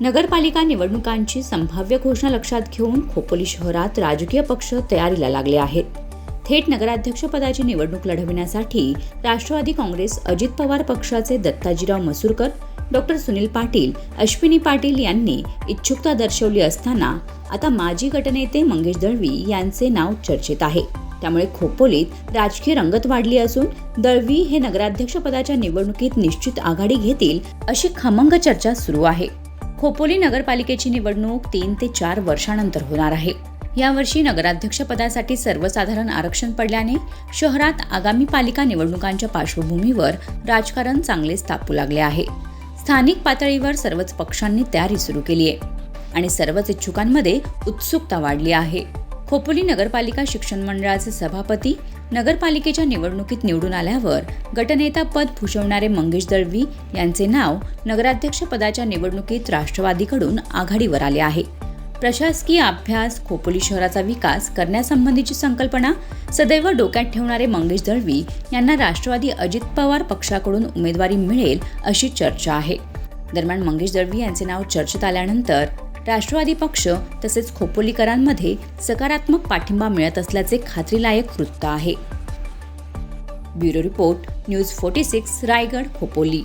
नगरपालिका निवडणुकांची संभाव्य घोषणा लक्षात घेऊन खोपोली शहरात राजकीय पक्ष तयारीला लागले आहेत. थेट नगराध्यक्षपदाची निवडणूक लढविण्यासाठी राष्ट्रवादी काँग्रेस अजित पवार पक्षाचे दत्ताजीराव मसूरकर डॉक्टर सुनील पाटील अश्विनी पाटील यांनी इच्छुकता दर्शवली असताना आता माजी गटनेते मंगेश दळवी यांचे नाव चर्चेत आहे. त्यामुळे खोपोलीत राजकीय रंगत वाढली असून दळवी हे नगराध्यक्षपदाच्या निवडणुकीत निश्चित आघाडी घेतील अशी खमंग चर्चा सुरू आहे. खोपोली नगरपालिकेची निवडणूक तीन ते चार वर्षानंतर होणार आहे. यावर्षी नगराध्यक्षपदासाठी सर्वसाधारण आरक्षण पडल्याने शहरात आगामी पालिका निवडणुकांच्या पार्श्वभूमीवर राजकारण चांगलेच तापू लागले आहे. स्थानिक पातळीवर सर्वच पक्षांनी तयारी सुरू केली आहे आणि सर्वच इच्छुकांमध्ये उत्सुकता वाढली आहे. खोपोली नगरपालिका शिक्षण मंडळाचे सभापती नगरपालिकेच्या निवडणुकीत निवडून आल्यावर गटनेता पद भूषवणारे मंगेश दळवी यांचे नाव नगराध्यक्षपदाच्या निवडणुकीत राष्ट्रवादीकडून आघाडीवर आले आहे. प्रशासकीय अभ्यास खोपोली शहराचा विकास करण्यासंबंधीची संकल्पना सदैव डोक्यात ठेवणारे मंगेश दळवी यांना राष्ट्रवादी अजित पवार पक्षाकडून उमेदवारी मिळेल अशी चर्चा आहे. दरम्यान मंगेश दळवी यांचे नाव चर्चेत आल्यानंतर राष्ट्रवादी पक्ष तसेच खोपोलीकरांमध्ये सकारात्मक पाठिंबा मिळत असल्याचे खात्रीलायक वृत्त आहे. Bureau report news forty six Raigad Khopoli.